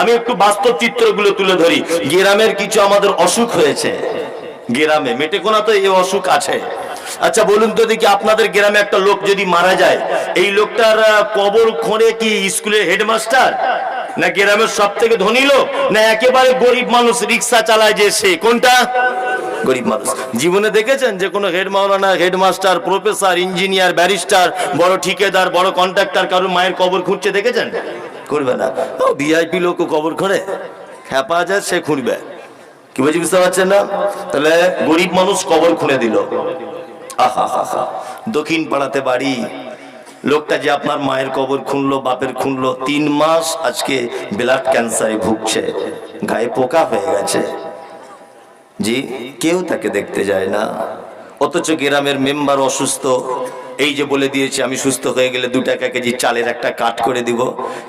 আমি একটু বাস্তব চিত্রগুলো তুলে ধরি। গ্রামের কিছু আমাদের অসুখ হয়েছে। গ্রামে মেটেকোনা তো এই অসুখ আছে। আচ্ছা বলুন তো দেখি আপনাদের গ্রামে একটা লোক যদি মারা যায়, এই লোকটার কবর খোঁড়ে কি স্কুলের হেডমাস্টার? না গ্রামের সব থেকে ধনী লোক? না একেবারে গরিব মানুষ রিক্সা চালায় যে সে? কোনটা? গরিব মানুষ। জীবনে দেখেছেন যে কোনো হেড মাওলানা, হেডমাস্টার, প্রফেসর, ইঞ্জিনিয়ার, ব্যারিস্টার, বড় ঠিকাদার, বড় কন্ট্রাক্টর কারোর মায়ের কবর খুঁজছে দেখেছেন? করবে না। ও ভিআইপি লোক কবর খোঁড়ে খ্যাপা যায় সে খুঁড়বে। কি বলছি বুঝতে পারছেন না? তাহলে গরিব মানুষ কবর খুঁড়ে দিল। আহা, হা দক্ষিণ পাড়াতে বাড়ি। লোকটা যে আপনার মায়ের কবর খুনলো বাপের খুনলো তিন মাস আজকে ব্লাড ক্যান্সারে ভুগছে। গায়ে পোকা হয়ে গেছে। জি, কেউ তাকে দেখতে যায় না। অথচ গ্রামের মেম্বার অসুস্থ। এই যে বলে দিয়েছে, আমি সুস্থ হয়ে গেলে দু টাকা কেজি চালের একটা কাট করে দিব।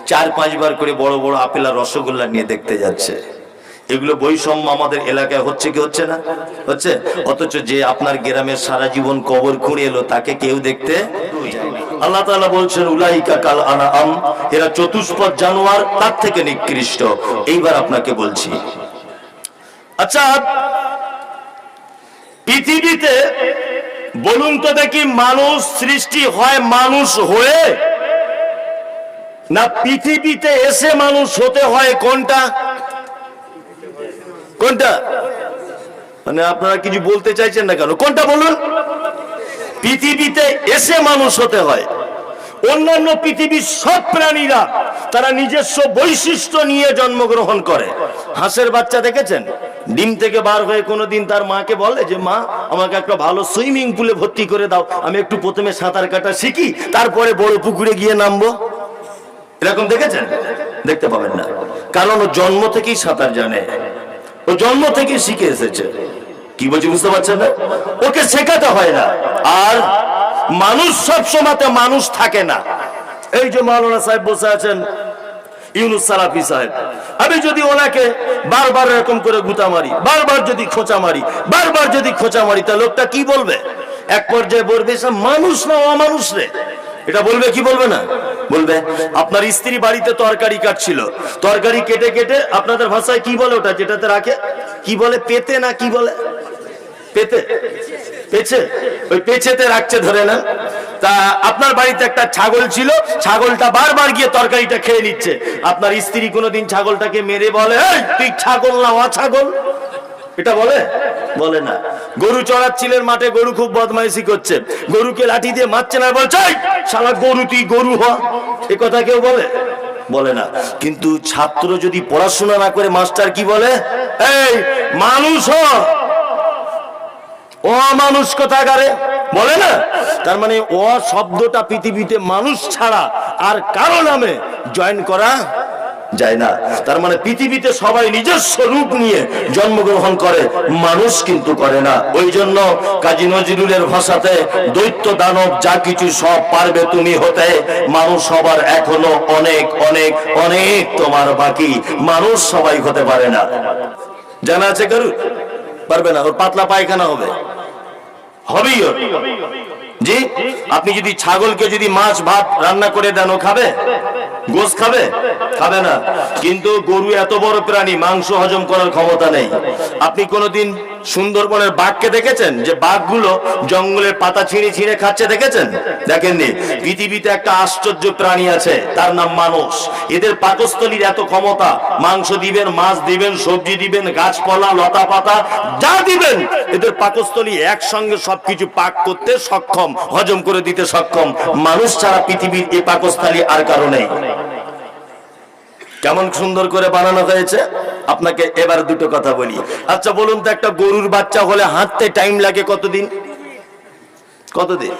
চার পাঁচবার করে বড় বড় আপেল আর রসগোল্লা নিয়ে দেখতে যাচ্ছে। এগুলো বৈষম্য আমাদের এলাকায় হচ্ছে কি হচ্ছে না? হচ্ছে? অথচ যে আপনার গ্রামের সারা জীবন কবর খুঁড়ে এলো, তাকে কেউ দেখতে আল্লাহ তাআলা বলছেন, উলাইকা কাল আনা আম। এরা চতুষ্পদ জানোয়ার, তার থেকে নিকৃষ্ট। এইবার আপনাকে বলছি। আচ্ছা পৃথিবীতে বলুন তো দেখি মানুষ সৃষ্টি হয় মানুষ হয়ে? না পৃথিবীতে এসে মানুষ হতে হয় কোনটা? কোনটা? মানে আপনারা কিছু বলতে চাইছেন না কেন? কোনটা বলুন? পৃথিবীতে এসে মানুষ হতে হয়। অন্যান্য পৃথিবীর সব প্রাণীরা তারা নিজস্ব বৈশিষ্ট্য নিয়ে জন্মগ্রহণ করে। হাঁসের বাচ্চা দেখেছেন? ডিম থেকে বার হয়ে কোনোদিন তার মাকে বলে যে, মা, আমাকে একটা ভালো সুইমিং পুলে ভর্তি করে দাও। আমি একটু প্রথমে সাঁতার কাটা শিখি, তারপরে বড় পুকুরে গিয়ে নামবো। এরকম দেখেছেন? দেখতে পাবেন না। কারণ ও জন্ম থেকেই সাঁতার জানে। ও জন্ম থেকেই শিখে এসেছে। কি বলছি, বুঝতে পারছেন না? ওকে শেখাতে হয় না। আর মানুষ সব মানুষ থাকে না। এই যে মাওলানা সাহেব বসে আছেন, ইউনুস সালাফি সাহেব, আমি যদি ওনাকে বারবার এরকম করে গুতা মারি, বারবার যদি খোঁচা মারি, বারবার যদি খোঁচা মারি, তা লোকটা কি বলবে? এক পর্যায়ে বলবে মানুষ না, অমানুষ রে। এটা বলবে, কি বলবে না? বলবে, আপনার স্ত্রী বাড়িতে তরকারি কাটছিল। তরকারি কেটে কেটে আপনাদের ভাষায় কি বলে ওটা? যেটাতে রাখে? কি বলে? পেতে না কি বলে? পেতে পেছে ওই পেছেতে রাখছে ধরে না তা আপনার বাড়িতে একটা ছাগল ছিল ছাগলটা বারবার গিয়ে তরকারিটা খেয়ে নিচ্ছে। আপনার স্ত্রী কোনোদিন ছাগলটাকে মেরে বলে "এই, তুই ছাগল না অ ছাগল এটা বলে? বলে না। গরু চড়াচ্ছিলেন মাঠে গরু খুব বদমাইশি করছে। গরুকে লাঠি দিয়ে মারছে না বলছে "এই, শালা গরু তুই গরু হ। এ কথা কেউ বলে? বলে না। কিন্তু ছাত্র যদি পড়াশোনা না করে মাস্টার কি বলে? এই মানুষ হ অমানুষ কোথাকারে? বলে না? তার মানে অ শব্দটা পৃথিবীতে মানুষ ছাড়া আর কারও নামে জয়েন করা যায় না। তার মানে পৃথিবীতে সবাই নিজস্ব রূপ নিয়ে জন্মগ্রহণ করে, মানুষ কিন্তু করে না। ওই জন্য কাজী নজরুলের ভাষাতে দৈত্য দানব যা কিছু সব পারবে তুমি হতে, মানুষ সবার এখনও অনেক অনেক অনেক তোমার বাকি। মানুষ সবাই হতে পারে না। জানা আছে কারু পারবে না, ওর পাতলা পায়খানা হবে। হবেই হবে। জি, আপনি যদি ছাগলকে যদি মাছ, ভাত রান্না করে দেন খাবে? গোস খাবে? খাবে না। কিন্তু গরু এত বড় প্রাণী, মাংস হজম করার ক্ষমতা নেই। আপনি কোনোদিন সুন্দরবনের বাঘকে দেখেছেন? যে বাঘগুলো জঙ্গলের পাতা ছিঁড়ে ছিঁড়ে খাচ্ছে, দেখেছেন? দেখেননি? পৃথিবীতে একটা আশ্চর্য প্রাণী আছে, তার নাম মানুষ এদের পাকস্থলীর এত ক্ষমতা, মাংস দিবেন, মাছ দিবেন, সবজি দিবেন, গাছপালা লতা পাতা যা দিবেন, এদের পাকস্থলী একসঙ্গে সবকিছু পাক করতে সক্ষম, হজম করে দিতে সক্ষম। মানুষ ছাড়া পৃথিবীর এই পাকস্থলী আর কারণে কেমন সুন্দর করে বানানো হয়েছে? আপনাকে এবার দুটো কথা বলি। আচ্ছা বলুন তো, একটা গরুর বাচ্চা হলে হাঁটতে টাইম লাগে কতদিন? কতদিন?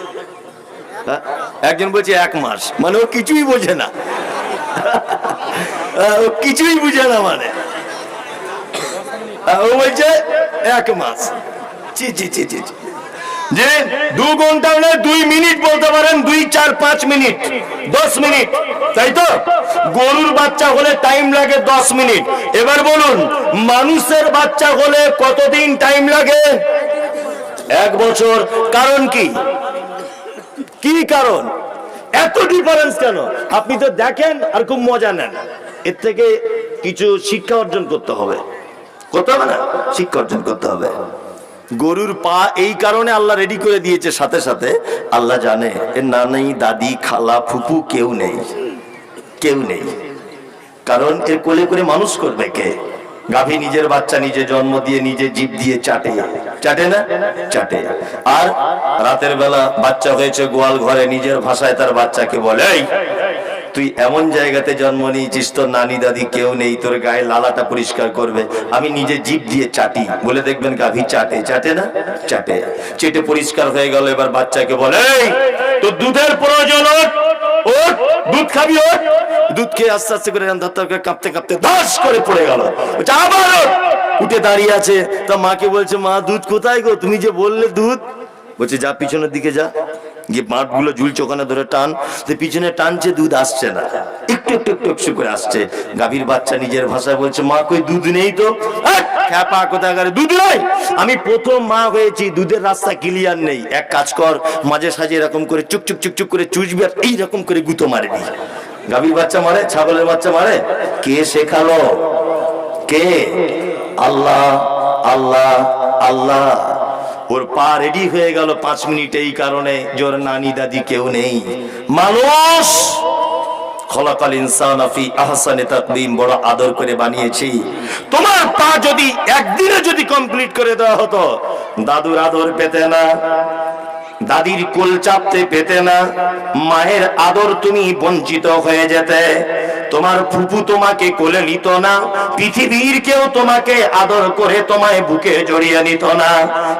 হ্যাঁ? একজন বলছে এক মাস। মানে ও কিছুই বোঝে না। ও কিছুই বুঝে না মানে। ও বলছে এক মাস। জি জি জি জি। যে দু ঘণ্টা দুই মিনিট বলতে পারেন, দুই, চার, পাঁচ মিনিট, দশ মিনিট। তাই তো? গরুর বাচ্চা হলে টাইম লাগে দশ মিনিট। এবার বলুন, মানুষের বাচ্চা হলে কতদিন টাইম লাগে? এক বছর। কারণ কি? কি কারণ? এত ডিফারেন্স কেন? আপনি তো দেখেন আর খুব মজা নেন। এর থেকে কিছু শিক্ষা অর্জন করতে হবে। করতে হবে না? শিক্ষা অর্জন করতে হবে। গরুর পা এই কারণে আল্লাহ রেডি করে দিয়েছে সাথে সাথে। আল্লাহ জানে এর নানি, দাদি, খালা, ফুপু কেউ নেই। কেউ নেই। কারণ এর কোলে করে মানুষ করবে কে? গাভী নিজের বাচ্চা নিজে জন্ম দিয়ে নিজে জীব দিয়ে চাটে। চাটে না? চাটে। আর রাতের বেলা বাচ্চা হয়েছে গোয়াল ঘরে নিজের ভাষায় তার বাচ্চাকে বলে তুই এমন জায়গাতে জন্ম নিয়েছিস তোর নানি দাদি কেউ নেই তোর গায়ে লালাটা পরিষ্কার করবে। আমি নিজে জীব দিয়ে চাটি। বলে দেখবেন গাভী চাটে। চাটে না? চাটে। চেটে পরিষ্কার হয়ে গেল এবার বাচ্চাকে বলে "এই, তোর দুধের প্রয়োজন ওঠ, দুধ খাবি ও দুধ খেয়ে আস্তে আস্তে করে ধরতে কাঁপতে কাঁপতে দাস করে পড়ে গেল। আবার উঠে দাঁড়িয়ে আছে। তা মাকে বলছে, মা, দুধ কোথায় গো? তুমি যে বললে দুধ। বলছে, যা, পিছনের দিকে যা। গিয়ে মাঠগুলো ঝুলছে, ওখানে ধরে টান তো পিছনে টানছে, দুধ আসছে না। একটু একটু একটু একটু করে আসছে। গাভীর বাচ্চা নিজের ভাষায় বলছে, মা, কই দুধ নেই তো? দুধ নয় আমি প্রথম মা হয়েছি, দুধের রাস্তা ক্লিয়ার নেই। এক কাজ কর, মাঝে সাঝে এরকম করে চুক চুক চুক চুক করে চুষবি আর এইরকম করে গুঁতো মারে নি গাভীর বাচ্চা মারে, ছাগলের বাচ্চা মারে? কে শেখালো? কে? আল্লাহ আল্লাহ আল্লাহ। ওর পা রেডি হয়ে গেল পাঁচ মিনিট এই কারণে। জোর নানি দাদি কেউ নেই। মানুষ! করে বানিয়েছি। তোমার যদি যদি কমপ্লিট করে দেওয়া হতো, দাদুর আদর পেতে না, দাদির কোল চাপতে পেতে না, মায়ের আদর তুমি বঞ্চিত হয়ে যেতে। তোমার ফুপু তোমাকে কোলে নিত না, পৃথিবীর কেউ তোমাকে আদর করে তোমায় বুকে জড়িয়ে নিত না।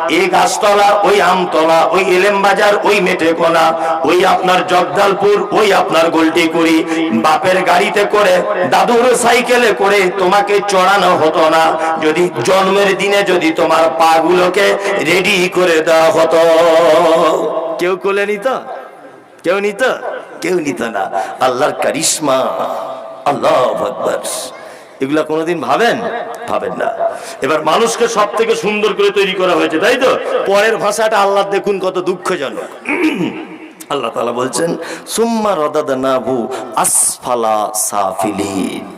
এই গাছতলা, ওই আমতলা, ওই এলেম বাজার, ওই মেটে কোনা, ওই আপনার জগদালপুর, ওই আপনার গোলটিকুড়ি বাপের গাড়িতে করে, দাদুর সাইকেলে করে তোমাকে চড়ানো হতো না। যদি জন্মের দিনে যদি তোমার পা গুলোকে রেডি করে দেওয়া হতো। কেউ কোলে নিত? কেউ নিত? কেউ নিত না। আল্লাহর কারিশমা। আল্লাহ আকবার। এগুলা কোনোদিন ভাবেন? ভাবেন না। এবার মানুষকে সব থেকে সুন্দর করে তৈরি করা হয়েছে, তাই তো? পরের ভাষাটা আল্লাহ দেখুন কত দুঃখজনক। আল্লাহ তালা বলছেন, সুম্মা রদাদনাহু আসফালা সাফিলিন।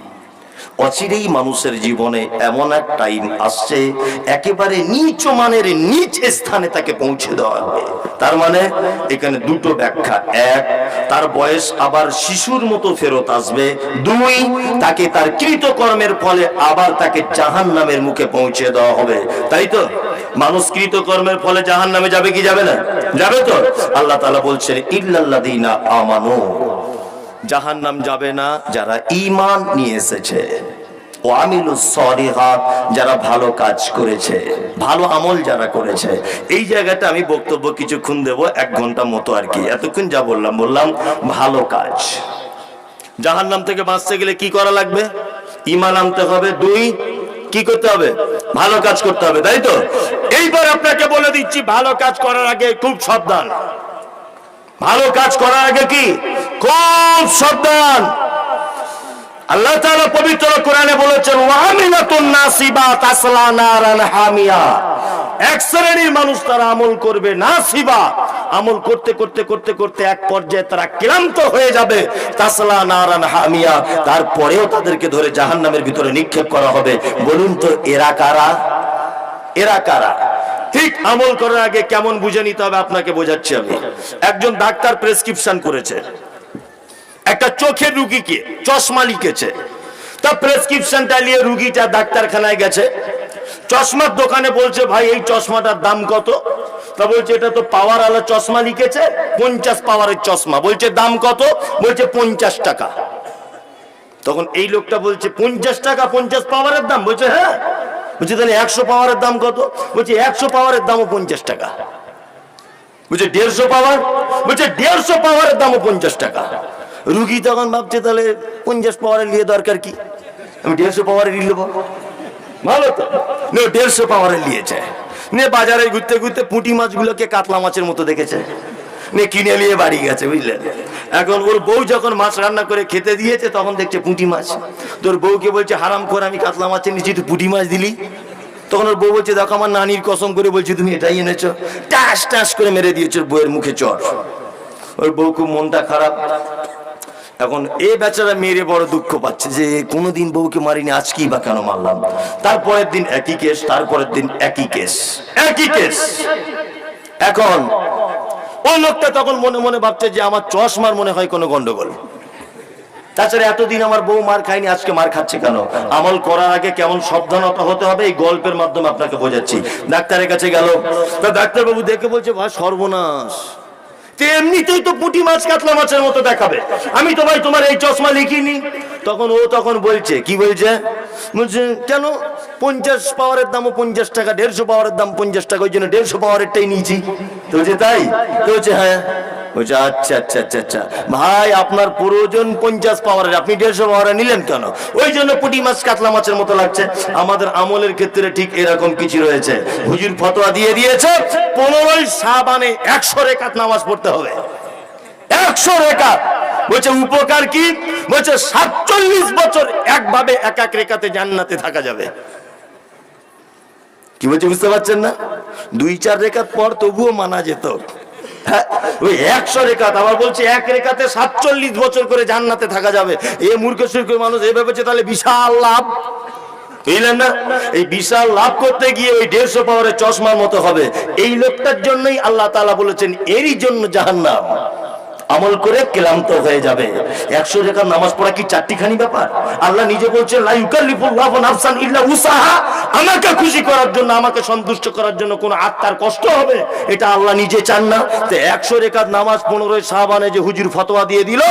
অচিরেই মানুষের জীবনে এমন এক টাইম আসছে, একেবারে নিচ মানের নিচ স্থানে তাকে পৌঁছে দেওয়া হবে। তার মানে এখানে দুটো ব্যাখ্যা। এক, তার বয়স আবার শিশুর মতো ফেরত আসবে। দুই, তাকে তার কৃতকর্মের ফলে আবার তাকে জাহান নামের মুখে পৌঁছে দেওয়া হবে। তাই তো? মানুষ কৃতকর্মের ফলে জাহান নামে যাবে কি যাবে না? যাবে তো? আল্লাহ তাআলা বলছেন, ইল্লাল্লাযীনা আমানু। জাহান নাম যাবে না, যারা ঈমান নিয়ে এসেছে। ও আমিলু যারা ভালো কাজ করেছে, ভালো আমল যারা করেছে। এই জায়গাটা আমি বক্তব্য কিছুক্ষণ দেব, এক ঘণ্টা মতো আর কি। এতক্ষণ যা বললাম বললাম ভালো কাজ। জাহান নাম থেকে বাঁচতে গেলে কি করা লাগবে? ইমান আনতে হবে। দুই, কি করতে হবে? ভালো কাজ করতে হবে, তাই তো? এইবার আপনাকে বলে দিচ্ছি, ভালো কাজ করার আগে খুব সাবধান। ভালো কাজ করার আগে কি? খুব সাবধান। আল্লাহ তাআলা পবিত্র কোরআনে বলেছেন, ওয়ামিনাতুন নারান হামিয়া। এক শ্রেণির মানুষ তারা আমল করবে না নাসিবা। আমল করতে করতে করতে করতে এক পর্যায়ে তারা ক্লান্ত হয়ে যাবে, তাসলা নারান হামিয়া। তারপরেও তাদেরকে ধরে জাহান্নামের ভিতরে নিক্ষেপ করা হবে। বলুন তো, এরা কারা? এরা কারা? ঠিক আমল করার আগে কেমন বুঝে নিতে হবে আপনাকে বোঝাচ্ছি আমি। একজন ডাক্তার প্রেসক্রিপশন করেছে। একটা চোখের রুগীকে চশমা লিখেছে। তা প্রেসক্রিপশনটা নিয়ে রুগীটা ডাক্তারখানায় গেছে। চশমার দোকানে বলছে, ভাই, এই চশমাটার দাম কত? তা বলছে, এটা তো পাওয়ার আলা চশমা লিখেছে, পঞ্চাশ পাওয়ারের চশমা। বলছে, দাম কত? বলছে, পঞ্চাশ টাকা। তখন এই লোকটা বলছে, পঞ্চাশ টাকা, পঞ্চাশ পাওয়ারের দাম? বলছে হ্যাঁ। বলছে, তাহলে একশো পাওয়ারের দাম কত? বলছি, একশো পাওয়ারের দামও পঞ্চাশ টাকা। বলছে, দেড়শো পাওয়ার? বলছে, দেড়শো পাওয়ারের দামও পঞ্চাশ টাকা। রুগী তখন ভাবছে, তাহলে পঞ্চাশ পাওয়ারের নিয়ে দরকার কি? আমি দেড়শো পাওয়ারের নিয়ে নেব। ভালো তো। নে, দেড়শো পাওয়ারের নিয়েছে নে, বাজারে ঘুরতে ঘুরতে পুঁটি মাছগুলোকে কাতলা মাছের মতো দেখেছে। নে কিনে নিয়ে বাড়ি গেছে বুঝলেন এখন ওর বউ যখন মাছ রান্না করে খেতে দিয়েছে, তখন দেখছে পুঁটি মাছ। তোর বউকে বলছে, হারাম করে আমি কাতলা মাছের নিচে তুই পুঁটি মাছ দিলি? তখন ওর বউ বলছে, দেখো আমার নানির কসম করে বলছি, তুমি এটাই এনেছো। টাস টাস করে মেরে দিয়েছ বউয়ের মুখে চর। ওর বউ খুব মনটা খারাপ। এখন এ বেচারা মেরে বড় দুঃখ পাচ্ছে যে কোনোদিন বউকে মারিনি, আজকেই বা কেন মারলাম? তারপরের দিন একই কেস, তারপরের দিন একই কেস। একই কেস। এখন ওই লোকটা তখন মনে মনে ভাবছে যে আমার চশমার মনে হয় কোনো গন্ডগোল। তাছাড়া এতদিন আমার বউ মার খায়নি, আজকে মার খাচ্ছে কেন? আমল করার আগে কেমন সাবধানতা হতে হবে? এই গল্পের মাধ্যমে আপনাকে বোঝাচ্ছি। ডাক্তারের কাছে গেল। তা ডাক্তারবাবু দেখে বলছে, ভাই, সর্বনাশ। এমনিতেই তো পুঁটি মাছ কাতলা মাছের মতো দেখাবে। আমি তো ভাই তোমার এই চশমা লিখিনি তখন ও তখন বলছে, কি বলছে? বলছে, কেন? পঞ্চাশ পাওয়ারের দামও পঞ্চাশ টাকা, দেড়শো পাওয়ারের দাম পঞ্চাশ টাকা, ওই জন্য দেড়শো পাওয়ারেরটাই নিয়েছি। তো বলছে, তাই? তো বলছে হ্যাঁ। বলছে আচ্ছা আচ্ছা আচ্ছা আচ্ছা। ভাই, আপনার প্রয়োজন পঞ্চাশ পাওয়ারের আপনি দেড়শো পাওয়ারে নিলেন কেন? ওই জন্য পুঁটি মাছ, কাতলা মাছের মতো লাগছে। আমাদের আমলের ক্ষেত্রে ঠিক এরকম কিছু রয়েছে। হুজুর ফতোয়া দিয়ে দিয়েছে, পনেরোই সাবানে একশো রেখাত নামাজ পড়তে হবে। একশো রেখাত। বলছে উপকার কি? বলছে সাতচল্লিশ বছর একভাবে এক এক রেখাতে জান্নাতে থাকা যাবে। কি বলছে বুঝতে পারছেন না? দুই চার রেখাত পর তবুও মানা যেত। হ্যাঁ, ওই একশো রেখাত আবার বলছে এক সাতচল্লিশ বছর করে জান্নাতে থাকা যাবে। এ মূর্খ মানুষ ভেবেছে তাহলে বিশাল লাভ। না? এই বিশাল লাভ করতে গিয়ে ওই দেড়শো চশমার মতো হবে। এই লোকটার জন্যই আল্লাহ তাআলা বলেছেন এরই জন্য জাহান্নাম। আমল করে ক্লান্ত হয়ে যাবে। একশো রেখার নামাজ পড়া কি চারটি খানি ব্যাপার? আল্লাহ নিজে বলছে খুশি করার জন্য, আমাকে সন্তুষ্ট করার জন্য কোন আত্মার কষ্ট হবে? এটা আল্লাহ নিজে চান না। তো একশো রেখার নামাজ পনেরোই সাবানে যে হুজুর ফতোয়া দিয়ে দিল,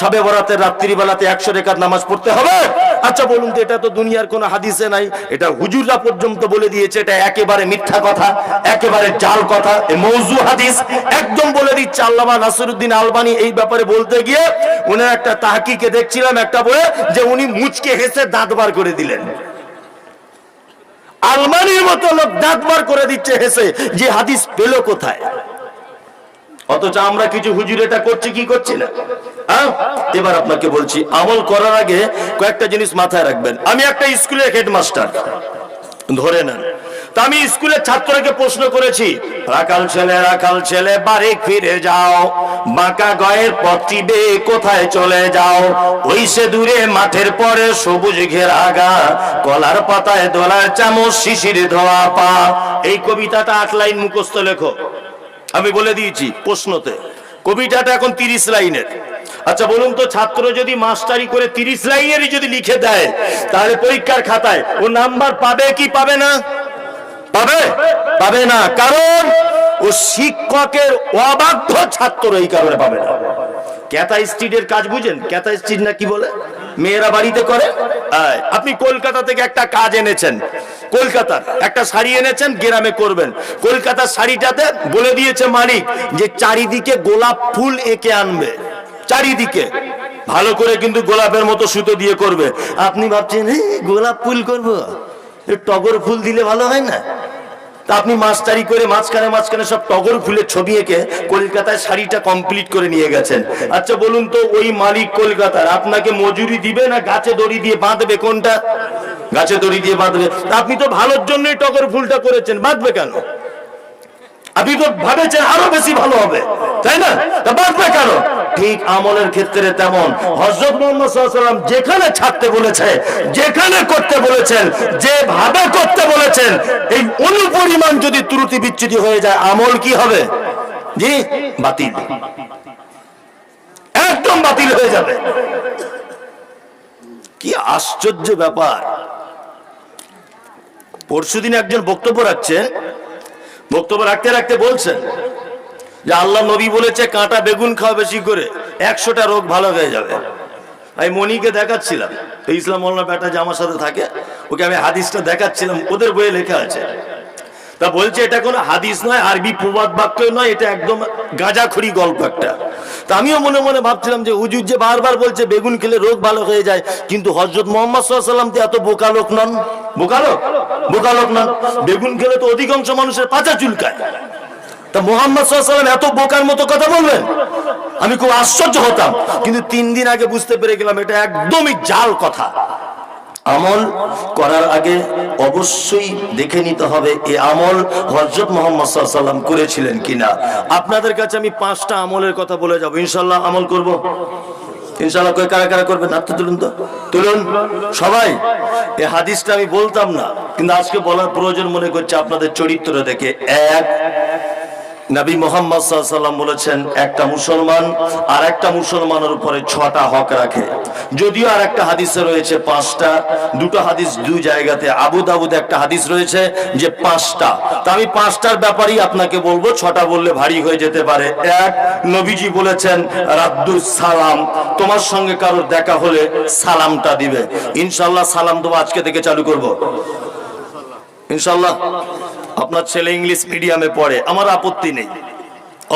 সবে বরাতের রাত্রিবেলাতে একশো রেখার নামাজ পড়তে হবে? আচ্ছা বলুন তো, এটা তো দুনিয়ার কোনো হাদিসে নাই। এটা হুজুররা পর্যন্ত বলে দিয়েছে, এটা একেবারে মিথ্যা কথা, একেবারে জাল কথা মৌজু হাদিস। একদম বলে দিচ্ছে আল্লামা নাসিরুদ্দিন আলবানি এই ব্যাপারে বলতে গিয়ে উনার একটা তাহাকিকে দেখছিলাম একটা বইয়ে, যে উনি মুচকে হেসে দাঁত বার করে দিলেন। আলমানির মতো লোক দাঁত বার করে দিচ্ছে হেসে, যে হাদিস পেল কোথায়? অথচ আমরা কিছু হুজুর এটা করছি, কি করছি না? হ্যাঁ? এবার আপনাকে বলছি, আমল করার আগে কয়েকটা জিনিস মাথায় রাখবেন। আমি একটা স্কুলের হেডমাস্টার, ধরে নেন। তা আমি স্কুলের ছাত্রকে প্রশ্ন করেছি, রাখাল ছেলে রাখাল ছেলে, বাড়ি ফিরে যাও। বাঁকা গয়ের পথটি বে, কোথায় চলে যাও? ওই সে দূরে মাঠের পরে সবুজ ঘেরা গা, কলার পাতায় দোলার চামচ, শিশির ধোয়া পা। এই কবিতাটা আট লাইন মুখস্থ লেখো। আমি বলে দিয়েছি প্রশ্নতে। কবিতাটা এখন তিরিশ লাইনের। আচ্ছা বলুন তো, ছাত্র যদি মাস্টারি করে তিরিশ লাইনেরই যদি লিখে দেয়, তাহলে পরীক্ষার খাতায় ও নাম্বার পাবে কি পাবে না? পাবে? পাবে না। কারণ ও শিক্ষকের অবাধ্য ছাত্র এই কারণে পাবে না। ক্যাথা স্ট্রিটের কাজ বুঝেন? ক্যাথা স্ট্রিট না কি বলে? মেয়েরা বাড়িতে করে? আপনি কলকাতা থেকে একটা কাজ এনেছেন। কলকাতার একটা শাড়ি এনেছেন গ্রামে করবেন। কলকাতার শাড়িটাতে বলে দিয়েছে মালিক যে চারিদিকে গোলাপ ফুল এঁকে আনবে। চারিদিকে। ভালো করে কিন্তু গোলাপের মতো সুতো দিয়ে করবে। আপনি ভাবছেন "এই, গোলাপ ফুল করব? টগর ফুল দিলে ভালো হয় না? তা আপনি মাস্টারি করে মাঝখানে মাঝখানে সব টগর ফুলের ছবি এঁকে কলকাতায় শাড়িটা কমপ্লিট করে নিয়ে গেছেন। আচ্ছা বলুন তো, ওই মালিক কলকাতার, আপনাকে মজুরি দিবে না গাছে দড়ি দিয়ে বাঁধবে কোনটা? গাছে দড়ি দিয়ে বাঁধবে। আপনি তো ভালোর জন্যই টগর ফুলটা করেছেন, বাঁধবে কেন? আপনি তো ভাবেছেন আরও বেশি ভালো হবে। তাই না? তা বাঁধবে কেন? ঠিক আমলের ক্ষেত্রে তেমন। হজরত মোহাম্মদ যেখানে ছাড়তে বলেছে, যেখানে করতে বলেছেন, যেভাবে করতে বলেছেন, এই অনুপরিমাণ যদি ত্রুটি বিচ্যুতি হয়ে যায়, আমল কি হবে? জি, বাতিল। একদম বাতিল হয়ে যাবে। কি আশ্চর্য ব্যাপার। পরশুদিন একজন বক্তব্য রাখছেন বক্তব্য রাখতে রাখতে বলছেন যে আল্লাহ নবী বলেছে, কাঁটা বেগুন খাওয়া বেশি করে, একশোটা রোগ ভালো হয়ে যাবে। আমি মনিকে দেখাচ্ছিলাম, তো ইসলাম মোল্লা বেটা যে আমার সাথে থাকে, ওকে আমি হাদিসটা দেখাচ্ছিলাম, ওদের বইয়ে লেখা আছে। তা বলছে, এটা কোনো হাদিস নয়, আরবি প্রবাদ বাক্য নয়, এটা একদম গাঁজাখড়ি গল্প একটা। তা আমিও মনে মনে ভাবছিলাম যে হুজুর যে বারবার বলছে, বেগুন খেলে রোগ ভালো হয়ে যায়, কিন্তু হজরত মোহাম্মদ সাল্লাম তো এত বোকা লোক নন। বোকা লোক? বোকা লোক নন। বেগুন খেলে তো অধিকাংশ মানুষের পাচা চুলকায়। তা মোহাম্মদ সাল্লাম এত বোকার মতো কথা বলবেন? আমি খুব আশ্চর্য হতাম। কিন্তু তিন দিন আগে বুঝতে পেরে গেলাম, এটা একদমই জাল কথা। আমল করার আগে অবশ্যই দেখে নিতে হবে এ আমল হজরত মোহাম্মদ সাল্লাম করেছিলেন কিনা। আপনাদের কাছে আমি পাঁচটা আমলের কথা বলে যাব। ইনশাল্লাহ আমল করব। ইনশাল্লাহ কারা কারা করবেন? হাতটা তুলুন তো। তুলুন। সবাই। এই হাদিসটা আমি বলতাম না, কিন্তু আজকে বলার প্রয়োজন মনে করছে আপনাদের চরিত্র দেখে। এক নবী মোহাম্মদ সাল্লাম বলেছেন, একটা মুসলমান আর একটা মুসলমানের উপরে ছটা হক রাখে। যদিও আর একটা হাদিসে রয়েছে পাঁচটা, দুটো হাদিস দুই জায়গাতে, আবু দাবুদ একটা হাদিস রয়েছে যে পাঁচটা। তা আমি পাঁচটার ব্যাপারেই আপনাকে বলব, ছটা বললে ভারী হয়ে যেতে পারে। এক, নবীজি বলেছেন রাব্দুল সালাম, তোমার সঙ্গে কারোর দেখা হলে সালামটা দিবে। ইনশাল্লাহ সালাম দেবো আজকে থেকে চালু করব। ইনশাল্লাহ আপনার ছেলে ইংলিশ মিডিয়ামে পড়ে, আমার আপত্তি নেই।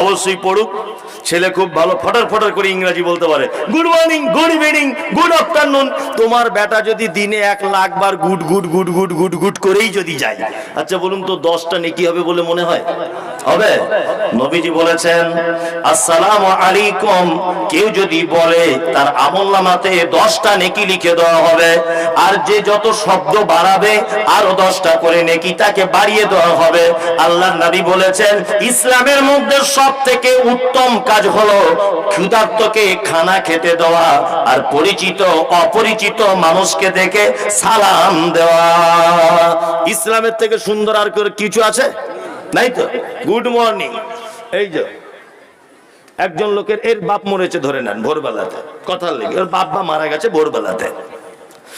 অবশ্যই পড়ুক, ছেলে খুব ভালো, ফটার ফটার করে ইংরাজি বলতে পারে। Good morning good evening good afternoon তোমার বেটা যদি দিনে এক লাখ বার good good good good good good করেই যদি যায় আচ্ছা বলুন তো দশটা নেকি হবে বলে মনে হয়? হবে। নবীজি বলেছেন, আসসালামু আলাইকুম। কেউ যদি বলে, তার আমলনামাতে দশটা নেকি লিখে দেওয়া হবে, আর যে যত শব্দ বাড়াবে, আরও দশটা করে নেকি তাকে বাড়িয়ে দেওয়া হবে। আল্লাহ নবী বলেছেন, ইসলামের মধ্যে সব থেকে উত্তম কাজ হলো ক্ষুধার্তকে খানা খেতে দেওয়া আর পরিচিত, অপরিচিত মানুষকে দেখে সালাম দেওয়া। ইসলামের থেকে সুন্দর আর কিছু আছে? নাই তো গুড মর্নিং এই যে, একজন লোকের এর বাপ মরেছে ধরে নেন ভোরবেলাতে। কথার লেগে, ওর বাপ মারা গেছে ভোরবেলাতে।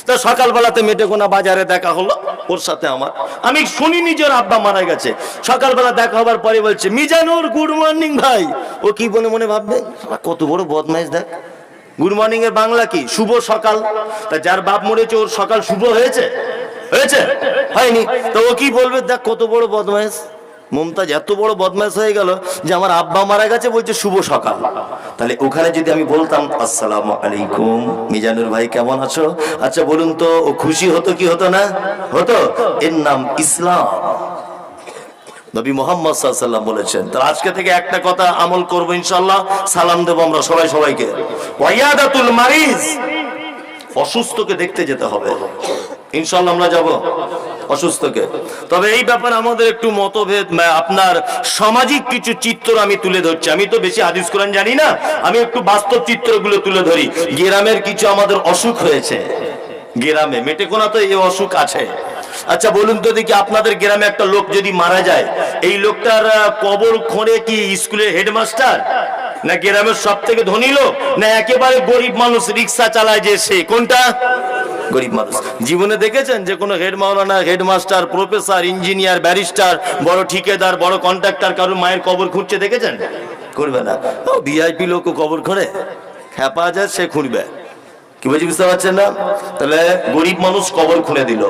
তা সকালবেলাতে মেটেকোনা বাজারে দেখা হলো ওর সাথে আমার। আমি শুনিনি যে ওর আব্বা মারা গেছে। সকালবেলা দেখা হবার পরে বলছে, মিজানুর গুড মর্নিং ভাই। ও কি বলে মনে ভাববে? কত বড় বদমাইশ দেখ। গুড মর্নিং এর বাংলা কি? শুভ সকাল। তা যার বাপ মরেছে, ওর সকাল শুভ হয়েছে? হয়েছে? হয়নি। তো ও কি বলবে? দেখ, কত বড় বদমাইশ। মমতাজ এত বড় বদমাইশ হয়ে গেল যে আমার আব্বা মারা গেছে, বলছে, শুভ সকাল। তাহলে ওখানে যদি আমি বলতাম, আসসালাম আলাইকুম, মিজানুর ভাই কেমন আছো? আচ্ছা বলুন তো, ও খুশি হতো কি হতো না? হতো? এর নাম ইসলাম। নবী মোহাম্মদ সাল্লাম বলেছেন তো আজকে থেকে একটা কথা আমল করব ইনশাল্লাহ সালাম দেবো আমরা সবাই সবাইকে। ওয়াইয়াদাতুল মারিজ, অসুস্থকে দেখতে যেতে হবে। ইনশাল্লাহ আমরা যাব। অসুস্থকে। তবে এই ব্যাপারে আমাদের একটু মতভেদ আপনার সামাজিক কিছু চিত্র আমি তুলে ধরছি। আমি তো বেশি হাদিস কোরআন জানি না, আমি একটু বাস্তব চিত্রগুলো তুলে ধরি। গ্রামের কিছু আমাদের অসুখ হয়েছে। গ্রামে মেটেকোনা তো এই অসুখ আছে। আচ্ছা বলুন তো দেখি আপনাদের গ্রামে একটা লোক যদি মারা যায়, এই লোকটার কবর খোঁড়ে কি স্কুলের হেডমাস্টার? না গ্রামের সব থেকে ধনী লোক? না একেবারে গরিব মানুষ রিক্সা চালায় যে সে? কোনটা? গরিব মানুষ। জীবনে দেখেছেন যে কোনো হেড মাওলানা, হেডমাস্টার, প্রফেসর, ইঞ্জিনিয়ার, ব্যারিস্টার, বড় ঠিকাদার, বড় কন্ট্রাক্টর, কারোর মায়ের কবর খুঁড়ছে দেখেছেন? করবে না। ও ভিআইপি লোক কবর খোঁড়ে। খেপা যায়, সে খুঁড়বে। কি বলছি, বুঝতে পারছেন না? তাহলে গরিব মানুষ কবর খুঁড়ে দিল।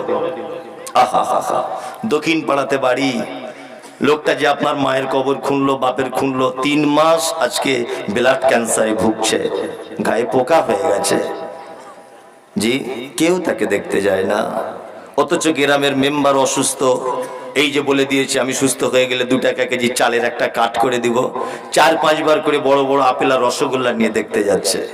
আহা হা দক্ষিণ পাড়াতে বাড়ি। লোকটা যে আপনার মায়ের কবর খুনলো বাপের খুনলো তিন মাস আজকে ব্লাড ক্যান্সারে ভুগছে। গায়ে পোকা হয়ে গেছে। জি, কেউ তাকে দেখতে যায় না। অথচ গ্রামের মেম্বার অসুস্থ। এই যে বলে দিয়েছে, আমি সুস্থ হয়ে গেলে দু টাকা কেজি চালের একটা কাট করে দিব। চার পাঁচবার করে বড় বড় আপেল আর রসগোল্লা নিয়ে দেখতে যাচ্ছে।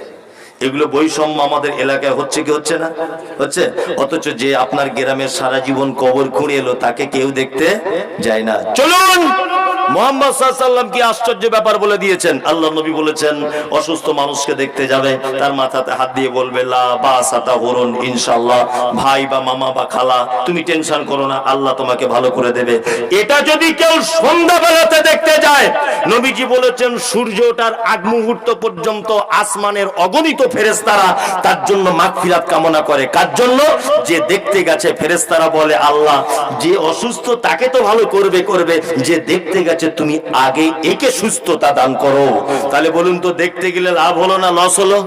এগুলো বৈষম্য আমাদের এলাকায় হচ্ছে কি হচ্ছে না? হচ্ছে? অথচ যে আপনার গ্রামের সারা জীবন কবর খুঁড়ে এলো, তাকে কেউ দেখতে যায় না। চলুন! মোহাম্মদ সাল্লাম কি আশ্চর্য ব্যাপার বলে দিয়েছেন? আল্লাহ নবী বলেছেন, অসুস্থ মানুষকে দেখতে যাবে, তার মাথাতে হাত দিয়ে বলবে ইনশাল্লাহ ভাই বা মামা বা খালা, তুমি টেনশন করো না, আল্লাহ তোমাকে ভালো করে দেবে। এটা যদি কেউ সন্ধ্যাবেলাতে দেখতে যায়, নবীজি বলেছেন সূর্য ওঠার আগ মুহূর্ত পর্যন্ত আসমানের অগণিত ফেরেস্তারা তার জন্য মাগফিরাত কামনা করে। কার জন্য? যে দেখতে গেছে ফেরেস্তারা বলে, আল্লাহ, যে অসুস্থ তাকে তো ভালো করবে করবে। যে দেখতে গেছে তুমি আগে একে সুস্থতা দান করো। তাহলে বলুন তো, দেখতে গেলে লাভ হলো না লস হলো?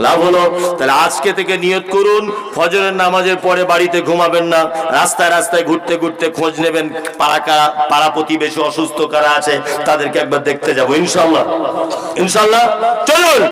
লাভ হলো? তাহলে আজকে থেকে নিয়ত করুন, ফজরের নামাজের পরে বাড়িতে ঘুমাবেন না, রাস্তায় রাস্তায় ঘুরতে ঘুরতে খোঁজ নেবেন, পাড়া কারা, পাড়া প্রতিবেশী অসুস্থ কারা আছে, তাদেরকে একবার দেখতে যাব, ইনশাল্লাহ। ইনশাল্লাহ? চলুন!